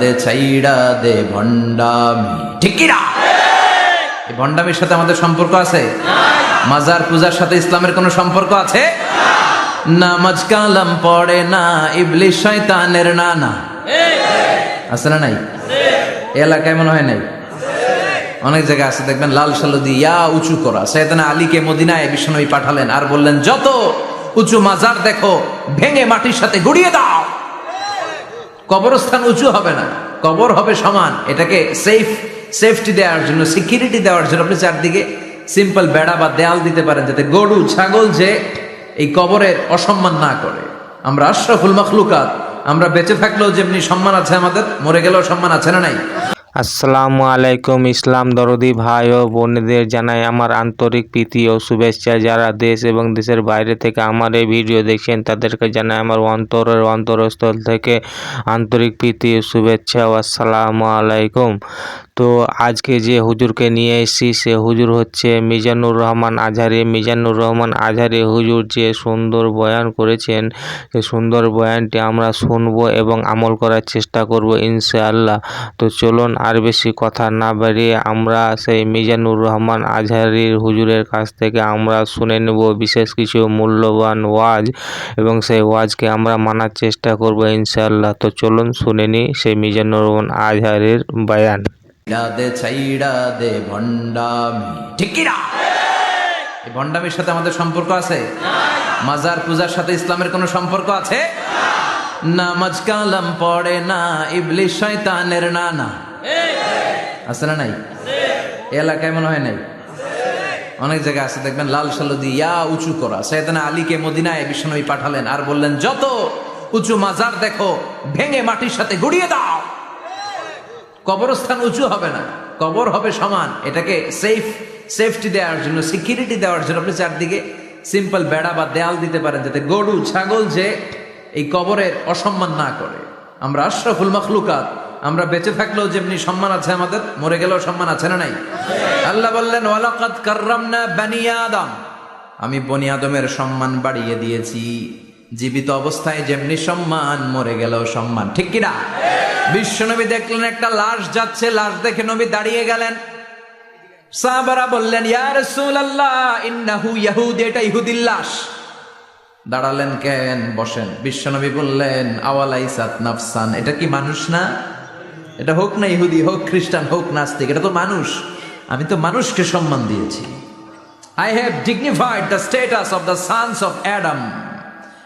দে, ছাইড়া ভণ্ডামি। ঠিক কি না? এই ভণ্ডামির সাথে আমাদের সম্পর্ক আছে? মাজার পূজার সাথে ইসলামের কোনো সম্পর্ক আছে? নামাজ কালাম পড়ে না শয়তানের আছে না নাই? এলাকায় মনে হয় নাই? অনেক জায়গায় আছে, দেখবেন লাল সালুদি ইয়া উঁচু করা। সৈয়দনা আলীকে মদিনায় বিষ্ণুই পাঠালেন আর বললেন, যত উঁচু মাজার দেখো, ভেঙে মাটির সাথে গুড়িয়ে দাও। কবরস্থান উঁচু হবে না। কবর হবে সমান। এটাকে সেফ সেফটি দেওয়ার জন্য সিকিউরিটি দেওয়ার জন্য আপনি চারদিকে সিম্পল বেড়া বা দেয়াল দিতে পারেন যাতে গরু, ছাগল যে এই কবরের অসম্মান না করে। আমরা আশরাফুল মখলুকাত। আমরা বেঁচে থাকলেও যেমনি সম্মান আছে আমাদের, মরে গেলেও সম্মান আছে না নাই? আসসালামু আলাইকুম ইসলাম দরদি ভাই ও বোনদের জানাই আমার আন্তরিক প্রীতি ও শুভেচ্ছা। যারা দেশ এবং দেশের বাইরে থেকে আমার এই ভিডিও দেখছেন, তাদেরকে জানাই আমার অন্তরের অন্তরস্থল থেকে আন্তরিক প্রীতি ও শুভেচ্ছা ও আসসালামু আলাইকুম। তো আজকে যে হুজুরকে নিয়ে এসেছি, সে হুজুর হচ্ছে মিজানুর রহমান আজহারি। মিজানুর রহমান আজহারি হুজুর যে সুন্দর বয়ান করেছেন সেই সুন্দর বয়ানটি আমরা শুনব এবং আমল করার চেষ্টা করব ইনশাআল্লাহ। তো চলুন আর বেশি কথা না বাড়িয়ে আমরা সেই মিজানুর রহমান আজহারির হুজুরের কাছ থেকে আমরা শুনে নেব বিশেষ কিছু মূল্যবান ওয়াজ এবং সেই ওয়াজকে আমরা মানার চেষ্টা করব ইনশাআল্লাহ। তো চলুন শুনে নিই সেই মিজানুর রহমান আজহারির বয়ান। দে ছাইড়া দে ভণ্ডামি। ঠিক কি না এই ভণ্ডামির সাথে আমাদের সম্পর্ক আছে? মাজার পূজার সাথে ইসলামের কোনো সম্পর্ক আছে? নামাজ কালাম পড়ে না ইবলিশ শয়তানের না না আছে না নাই? এলাকায় মনে হয় নাই? অনেক জায়গায় আছে, দেখবেন লাল সালুদি ইয়া উঁচু করা। সৈয়দনা আলীকে মদিনায় বিষ্ণুই পাঠালেন আর বললেন, যত উঁচু মাজার দেখো, ভেঙে মাটির সাথে গুড়িয়ে দাও। কবরস্থান উঁচু হবে না। কবর হবে সমান। এটাকে সেফ সেফটি দেওয়ার জন্য সিকিউরিটি দেওয়ার জন্য আপনি চারদিকে সিম্পল বেড়া বা দেয়াল দিতে পারেন যাতে গরু, ছাগল যে এই কবরের অসম্মান না করে। আমরা আশরাফুল মখলুকাত। আমরা বেঁচে থাকলেও যেমনি সম্মান আছে আমাদের, মরে গেলেও সম্মান আছে না নাই? আল্লাহ বললেন, ওয়ালাকাদ কাররামনা বানি আদম। আমি বনি আদমের সম্মান বাড়িয়ে দিয়েছি। জীবিত অবস্থায় যেমনি সম্মান, মরে গেলেও সম্মান। ঠিক কিনা? বিশ্বনবী দেখলেন, একটা লাশ যাচ্ছে, লাশ দেখে নবী দাঁড়িয়ে গেলেন। সাহাবারা বললেন, ইয়া রাসূলুল্লাহ, ইন্নাহু ইয়াহুদি, এটা ইহুদির লাশ। দাঁড়ালেন কেন? বসেন। বিশ্বনবী বললেন আওয়ালাইসাত নাফসান। এটা কি মানুষ না? এটা হোক না ইহুদি, হোক খ্রিস্টান, হোক নাস্তিক, এটা তো মানুষ। আমি তো মানুষকে সম্মান দিয়েছি। I have dignified the status of the sons of Adam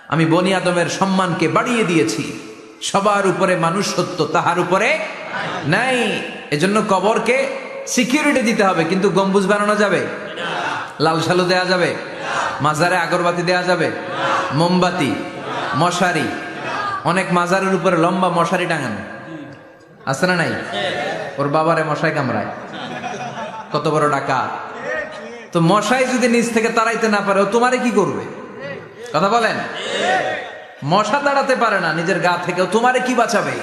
আমি বনি আদমের সম্মানকে বাড়িয়ে দিয়েছি। সবার উপরে মানুষ সত্য তাহার উপরে নাই। এজন্য কবরকে সিকিউরিটি দিতে হবে, কিন্তু গম্বুজ বানানো যাবে? লাল সালু দেয়া যাবে? মাজারে আগরবাতি দেয়া যাবে? মোমবাতি? মশারি? অনেক মাজারের উপরে লম্বা মশারি টাঙানো। আছে না নাই? ওর বাবারে মশাই কামড়ায়। কত বড় ডাকা তো মশাই যদি নিচ থেকে তাড়াইতে না পারে, ও তোমারে কি করবে? কথা বলেন? মশা তাড়াতে পারে না নিজের গা থেকে তোমারে কি বাঁচাবে?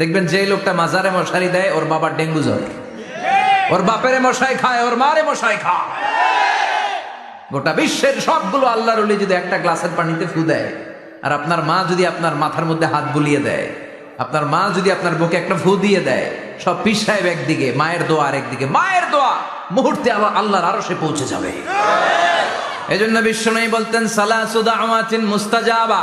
দেখবেন যে লোকটা মাজারে মশারি দেয় ওর বাবার ডেঙ্গু জ্বর। ওর বাপেরে মশাই খায় ওর মারে মশাই খায়। গোটা বিশ্বের সবগুলো আল্লাহর ওলি যদি একটা গ্লাসের পানিতে ফু দেয় আর আপনার মা যদি আপনার মাথার মধ্যে হাত বুলিয়ে দেয় আপনার মা যদি আপনার বুকে একটা ফু দিয়ে দেয় সব পিস সাহেব একদিকে মায়ের দোয়া আর একদিকে। মায়ের দোয়া মুহূর্তে আবার আল্লাহর আরও সে পৌঁছে যাবে। এই জন্য বিশ্বনয়ী বলতেন সালা সুদা আমাচিন মুস্তাজাবা।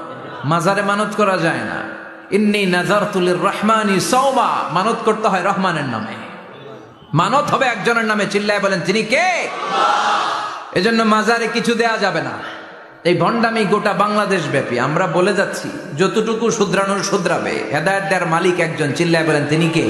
মাজারে মানত করা যায় না। ইন্নি নাজারতুলির রহমানি সৌমা মানত করতে হয় রহমানের নামে। মানত হবে একজনের নামে। চিল্লায় বলেন, তিনি কে? এজন্য মাজারে কিছু দেয়া যাবে না। এই ভণ্ডামি গোটা বাংলাদেশ ব্যাপী। আমরা বলে যাচ্ছি, যতটুকু শুধরানোর শুধরাবে। হেদায়ত মালিক একজন। চিল্লায় বলেন, তিনি কে?